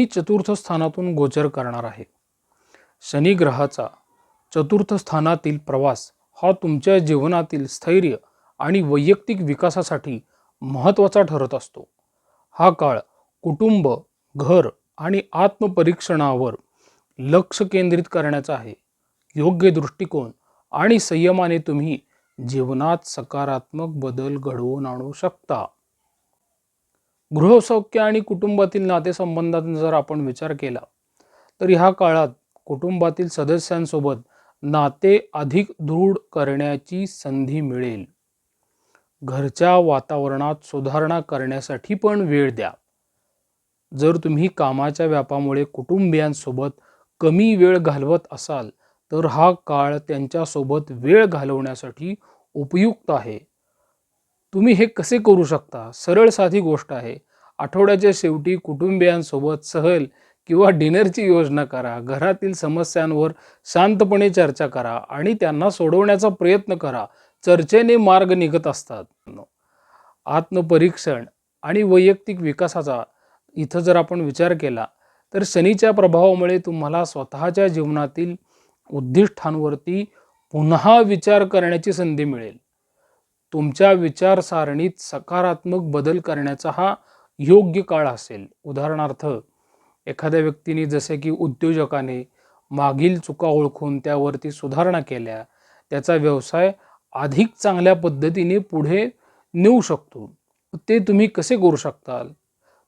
शनी चतुर्थ स्थानातून गोचर करणार आहे. शनी ग्रहाचा चतुर्थ स्थानातील प्रवास हा तुमच्या जीवनातील स्थैर्य आणि वैयक्तिक विकासासाठी महत्त्वाचा ठरत असतो. हा काळ कुटुंब घर आणि आत्मपरीक्षणावर लक्ष केंद्रित करण्याचा आहे. योग्य दृष्टिकोन आणि संयमाने तुम्ही जीवनात सकारात्मक बदल घडवून आणू शकता. गृहसौख्य आणि कुटुंबातील नातेसंबंधांचा जर आपण विचार केला तर ह्या काळात कुटुंबातील सदस्यांसोबत नाते अधिक दृढ करण्याची संधी मिळेल. घरच्या वातावरणात सुधारणा करण्यासाठी पण वेळ द्या. जर तुम्ही कामाच्या व्यापामुळे कुटुंबियांसोबत कमी वेळ घालवत असाल तर हा काळ त्यांच्यासोबत वेळ घालवण्यासाठी उपयुक्त आहे. तुम्ही हे कसे करू शकता? सरळ साधी गोष्ट आहे. आठवड्याच्या शेवटी कुटुंबियांसोबत सहल किंवा डिनरची योजना करा. घरातील समस्यांवर शांतपणे चर्चा करा आणि त्यांना सोडवण्याचा प्रयत्न करा. चर्चेने मार्ग निघत असतात. आत्मपरीक्षण आणि वैयक्तिक विकासाचा इथं जर आपण विचार केला तर शनीच्या प्रभावामुळे तुम्हाला स्वतःच्या जीवनातील उद्दिष्टांवरती पुन्हा विचार करण्याची संधी मिळेल. तुमच्या विचारसारणीत सकारात्मक बदल करण्याचा हा योग्य काळ असेल. उदाहरणार्थ एखाद्या व्यक्तीने जसे की उद्योजकाने मागील चुका ओळखून त्यावरती सुधारणा केल्या त्याचा व्यवसाय अधिक चांगल्या पद्धतीने पुढे नेऊ शकतो. ते तुम्ही कसे करू शकताल?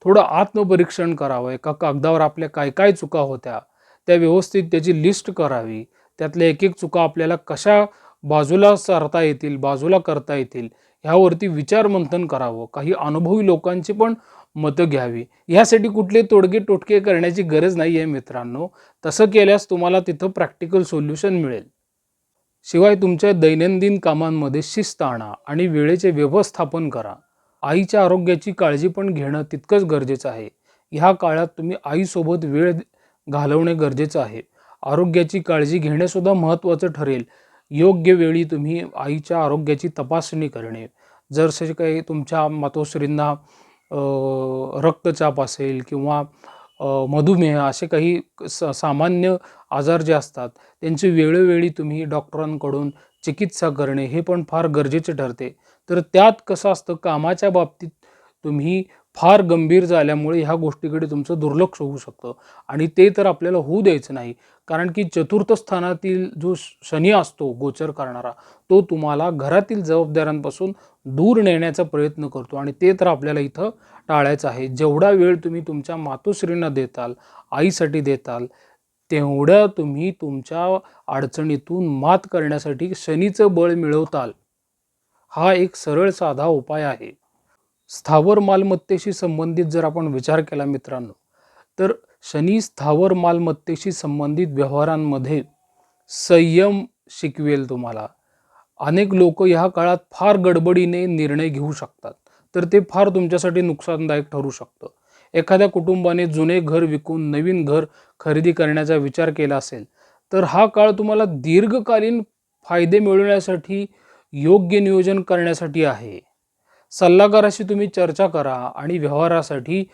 थोडं आत्मपरीक्षण करावं. एका कागदावर आपल्या काय काय चुका होत्या त्या व्यवस्थित त्याची लिस्ट करावी. त्यातल्या एक एक चुका आपल्याला कशा बाजूला सारता येतील बाजूला करता येतील ह्यावरती विचारमंथन करावं. काही अनुभवी लोकांची पण मतं घ्यावी. ह्यासाठी कुठले तोडगे टोटके करण्याची गरज नाही आहे मित्रांनो. तसं केल्यास तुम्हाला तिथं प्रॅक्टिकल सोल्युशन मिळेल. शिवाय तुमच्या दैनंदिन कामांमध्ये शिस्त आणा आणि वेळेचे व्यवस्थापन करा. आईच्या आरोग्याची काळजी पण घेणं तितकंच गरजेचं आहे. ह्या काळात तुम्ही आईसोबत वेळ घालवणे गरजेचं आहे. आरोग्याची काळजी घेणेसुद्धा महत्त्वाचं ठरेल. योग्य वेळी तुम्ही आईच्या आरोग्याची तपासणी करणे. जर से काही तुमच्या मातोश्रींना रक्तचाप असेल किंवा मधुमेह असे काही स सामान्य आजार जे असतात त्यांची वेळोवेळी तुम्ही डॉक्टरांकडून चिकित्सा करणे हे पण फार गरजेचे ठरते. तर त्यात कसं असतं कामाच्या बाबतीत तुम्ही फार गंभीर झाल्यामुळे ह्या गोष्टीकडे तुमचं दुर्लक्ष होऊ शकतं. आणि ते तर आपल्याला होऊ द्यायचं नाही. कारण की चतुर्थ स्थानातील जो शनी असतो गोचर करणारा तो तुम्हाला घरातील जबाबदाऱ्यांपासून दूर नेण्याचा प्रयत्न करतो. आणि ते तर आपल्याला इथं टाळायचं आहे. जेवढा वेळ तुम्ही तुमच्या मातोश्रींना देताल आईसाठी देताल तेवढं तुम्ही तुमच्या अडचणीतून मात करण्यासाठी शनीचं बळ मिळवताल. हा एक सरळ साधा उपाय आहे. स्थावर मालमत्तेशी संबंधित जर आपण विचार केला मित्रांनो तर शनी स्थावर मालमत्तेशी संबंधित व्यवहारांमध्ये संयम शिकवेल तुम्हाला. अनेक लोक ह्या काळात फार गडबडीने निर्णय घेऊ शकतात तर ते फार तुमच्यासाठी नुकसानदायक ठरू शकतं. एखाद्या कुटुंबाने जुने घर विकून नवीन घर खरेदी करण्याचा विचार केला असेल तर हा काळ तुम्हाला दीर्घकालीन फायदे मिळवण्यासाठी योग्य नियोजन करण्यासाठी आहे. सल्लागाराशी तुम्ही चर्चा करा आणि व्यवहारासाठी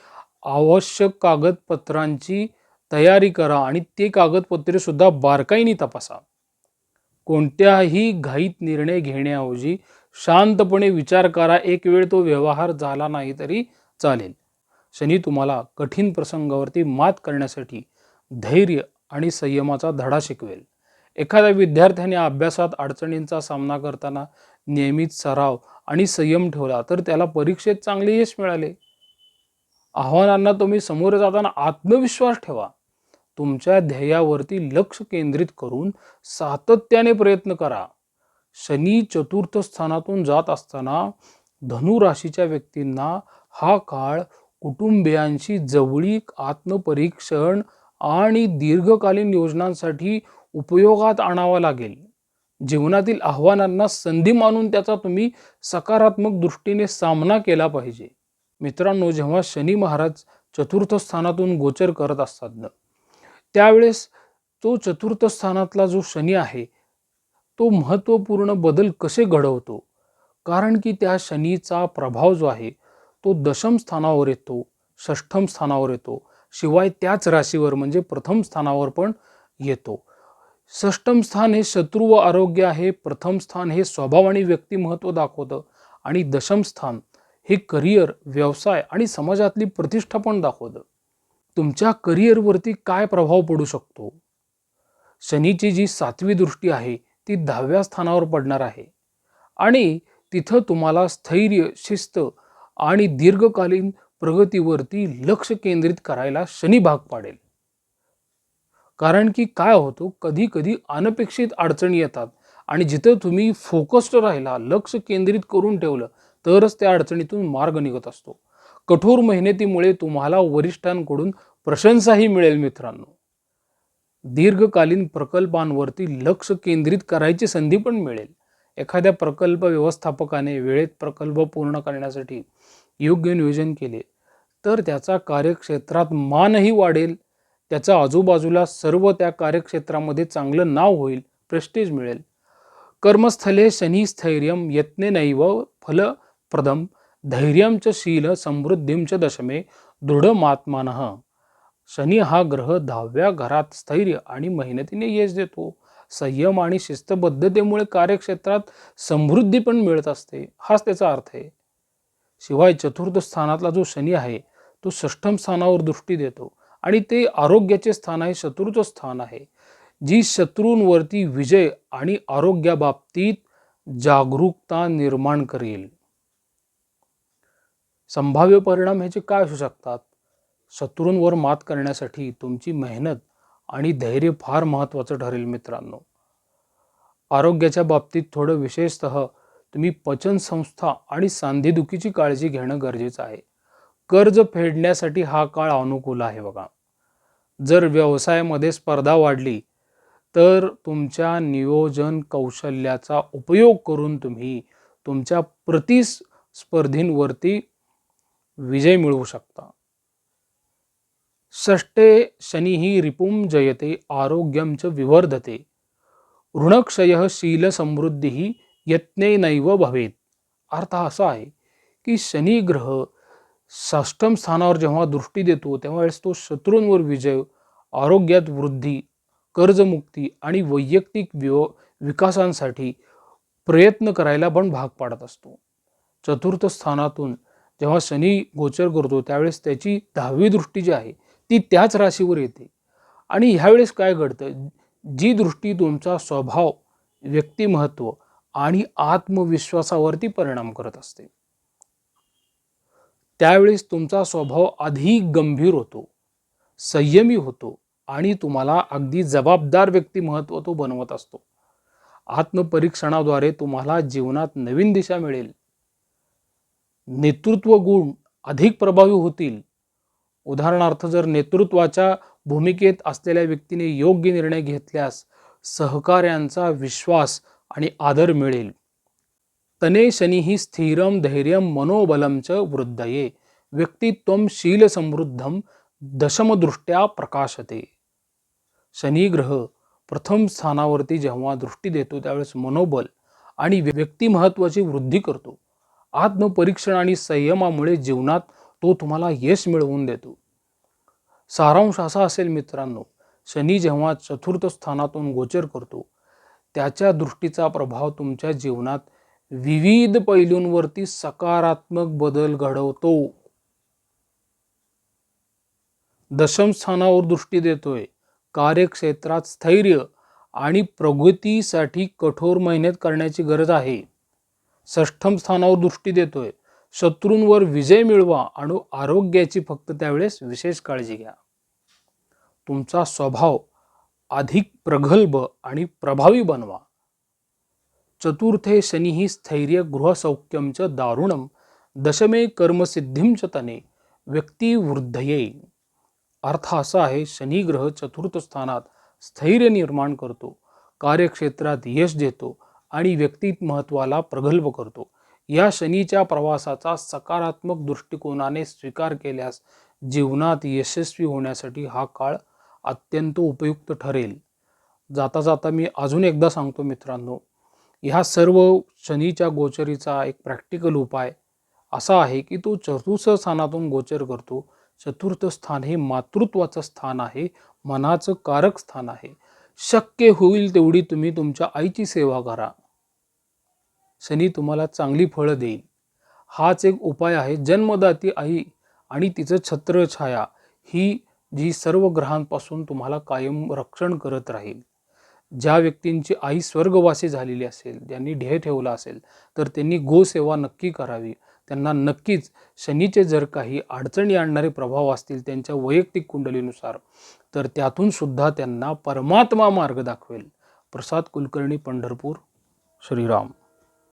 आवश्यक कागदपत्रांची तयारी करा आणि ते कागदपत्रे सुद्धा बारकाईने तपासा. कोणत्याही घाईत निर्णय घेण्याऐवजी शांतपणे विचार करा. एक वेळ तो व्यवहार झाला नाही तरी चालेल. शनी तुम्हाला कठीण प्रसंगावरती मात करण्यासाठी धैर्य आणि संयमाचा धडा शिकवेल. एखाद्या विद्यार्थ्याने अभ्यासात अडचणींचा सामना करताना नियमित सराव आणि संयम ठेवला तर त्याला परीक्षेत चांगले यश मिळाले. आव्हानांना तुम्ही समोर जाताना आत्मविश्वास ठेवा. तुमच्या ध्येयावरती लक्ष केंद्रित करून सातत्याने प्रयत्न करा. शनी चतुर्थ स्थानातून जात असताना धनु राशीच्या व्यक्तींना हा काळ कुटुंबियांशी जवळीक आत्मपरीक्षण आणि दीर्घकालीन योजनांसाठी उपयोगात आणावा लागेल. जीवनातील आव्हानांना संधी मानून त्याचा तुम्ही सकारात्मक दृष्टीने सामना केला पाहिजे. मित्रांनो जेव्हा शनी महाराज चतुर्थ स्थानातून गोचर करत असतात ना त्यावेळेस तो चतुर्थ स्थानातला जो शनी आहे तो महत्त्वपूर्ण बदल कसे घडवतो? कारण की त्या शनीचा प्रभाव जो आहे तो दशम स्थानावर येतो षष्ठम स्थानावर येतो शिवाय त्याच राशीवर म्हणजे प्रथम स्थानावर पण येतो. षष्टम स्थान हे शत्रू व आरोग्य आहे. प्रथम स्थान हे स्वभाव आणि व्यक्तिमत्व दाखवतं. आणि दशम स्थान हे करिअर व्यवसाय आणि समाजातली प्रतिष्ठा पण दाखवतं. तुमच्या करिअरवरती काय प्रभाव पडू शकतो? शनीची जी सातवी दृष्टी आहे ती दहाव्या स्थानावर पडणार आहे. आणि तिथं तुम्हाला स्थैर्य शिस्त आणि दीर्घकालीन प्रगतीवरती लक्ष केंद्रित करायला शनी भाग पाडेल. कारण की काय होतो कधी कधी अनपेक्षित अडचणी येतात आणि जिथं तुम्ही फोकस्ड राहिला लक्ष केंद्रित करून ठेवलं तरच त्या अडचणीतून मार्ग निघत असतो. कठोर मेहनतीमुळे तुम्हाला वरिष्ठांकडून प्रशंसाही मिळेल मित्रांनो. दीर्घकालीन प्रकल्पांवरती लक्ष केंद्रित करायची संधी पण मिळेल. एखाद्या प्रकल्प व्यवस्थापकाने वेळेत प्रकल्प पूर्ण करण्यासाठी योग्य नियोजन केले तर त्याचा कार्यक्षेत्रात मानही वाढेल त्याच्या आजूबाजूला सर्व त्या कार्यक्षेत्रामध्ये चांगलं नाव होईल प्रेस्टीज मिळेल. कर्मस्थले शनी स्थैर्यम यत्नेनैव फलप्रदम धैर्यमच शील समृद्धीं च दशमे दृढमात्मानः। शनी हा ग्रह दहाव्या घरात स्थैर्य आणि मेहनतीने यश देतो. संयम आणि शिस्तबद्धतेमुळे कार्यक्षेत्रात समृद्धी पण मिळत असते हाच त्याचा अर्थ आहे. शिवाय चतुर्थ स्थानातला जो शनी आहे तो षष्ठम स्थानावर दृष्टी देतो. आणि ते आरोग्याचे स्थान आहे शत्रूचं स्थान आहे. जी शत्रूंवरती विजय आणि आरोग्याबाबतीत जागरूकता निर्माण करेल. संभाव्य परिणाम ह्याचे काय असू शकतात? शत्रूंवर मात करण्यासाठी तुमची मेहनत आणि धैर्य फार महत्त्वाचं ठरेल मित्रांनो. आरोग्याच्या बाबतीत थोडं विशेषतः तुम्ही पचनसंस्था आणि सांधेदुखीची काळजी घेणं गरजेचं आहे. कर्ज फेडण्यासाठी हा काळ अनुकूल आहे बघा. जर व्यवसायामध्ये स्पर्धा वाढली तर तुमच्या नियोजन कौशल्याचा उपयोग करून तुम्ही तुमच्या प्रतिस्पर्धींवरती विजय मिळवू शकता. षष्टे शनी ही रिपुं जयते आरोग्यम च विवर्धते. ऋणक्षय शील समृद्धी ही यत्ने नैव भवेत. अर्थ असा आहे की शनी ग्रह षष्टम स्थानावर जेव्हा दृष्टी देतो तेव्हा तो शत्रूंवर विजय आरोग्यात वृद्धी कर्जमुक्ती आणि वैयक्तिक विव विकासांसाठी प्रयत्न करायला पण भाग पाडत असतो. चतुर्थ स्थानातून जेव्हा शनी गोचर करतो त्यावेळेस त्याची दहावी दृष्टी जी आहे ती त्याच राशीवर येते. आणि ह्यावेळेस काय घडतं? जी दृष्टी तुमचा स्वभाव व्यक्तिमहत्व आणि आत्मविश्वासावरती परिणाम करत असते. त्यावेळेस तुमचा स्वभाव अधिक गंभीर होतो संयमी होतो आणि तुम्हाला अगदी जबाबदार व्यक्तिमत्व तो बनवत असतो. आत्मपरीक्षणाद्वारे तुम्हाला जीवनात नवीन दिशा मिळेल. नेतृत्व गुण अधिक प्रभावी होतील. उदाहरणार्थ जर नेतृत्वाच्या भूमिकेत असलेल्या व्यक्तीने योग्य निर्णय घेतल्यास सहकार्यांचा विश्वास आणि आदर मिळेल. तने शनी ही स्थिरम धैर्य मनोबलम च वृद्धये। व्यक्तित्वम शील समृद्धम दशमदृष्ट्या प्रकाशते। शनिग्रह प्रथम स्थानावरती जेव्हा दृष्टी देतो त्यावेळेस मनोबल आणि व्यक्तिमहत्वाची वृद्धी करतो. आत्मपरीक्षण आणि संयमामुळे जीवनात तो तुम्हाला यश मिळवून देतो. सारांश असा असेल मित्रांनो शनी जेव्हा चतुर्थ स्थानातून गोचर करतो त्याच्या दृष्टीचा प्रभाव तुमच्या जीवनात विविध पैलूंवरती सकारात्मक बदल घडवतो. दशम स्थानावर दृष्टी देतोय. कार्यक्षेत्रात स्थैर्य आणि प्रगतीसाठी कठोर मेहनत करण्याची गरज आहे. षष्ठम स्थानावर दृष्टी देतोय. शत्रूंवर विजय मिळवा आणि आरोग्याची फक्त त्यावेळेस विशेष काळजी घ्या. तुमचा स्वभाव अधिक प्रगल्भ आणि प्रभावी बनवा. चतुर्थे शनी ही स्थैर्य गृहसौख्यम च दारुणम दशमे कर्मसिद्धीम च तने व्यक्ती वृद्धये अर्थ असा आहे शनी ग्रह चतुर्थ स्थानात स्थैर्य निर्माण करतो कार्यक्षेत्रात यश देतो आणि व्यक्तिमत्वाला प्रगल्भ करतो. या शनीच्या प्रवासाचा सकारात्मक दृष्टिकोनाने स्वीकार केल्यास जीवनात यशस्वी होण्यासाठी हा काळ अत्यंत उपयुक्त ठरेल. जाता जाता मी अजून एकदा सांगतो मित्रांनो ह्या सर्व शनीच्या गोचरीचा एक प्रॅक्टिकल उपाय असा आहे की तो चतुर्थ स्थानातून गोचर करतो. चतुर्थ स्थान हे मातृत्वाचं स्थान आहे. मनाचं कारक स्थान आहे. शक्य होईल तेवढी तुम्ही तुमच्या आईची सेवा करा. शनी तुम्हाला चांगली फळं देईल. हाच एक उपाय आहे. जन्मदाती आई आणि तिचं छत्रछाया ही जी सर्व ग्रहांपासून तुम्हाला कायम रक्षण करत राहील. ज्या व्यक्तींची आई स्वर्गवासी झालेली असेल ज्यांनी ध्येय ठेवला असेल तर त्यांनी गोसेवा नक्की करावी. त्यांना नक्कीच शनीचे जर काही अडचणी आणणारे प्रभाव असतील त्यांच्या वैयक्तिक कुंडलीनुसार तर त्यातून सुद्धा त्यांना परमात्मा मार्ग दाखवेल. प्रसाद कुलकर्णी पंढरपूर श्रीराम.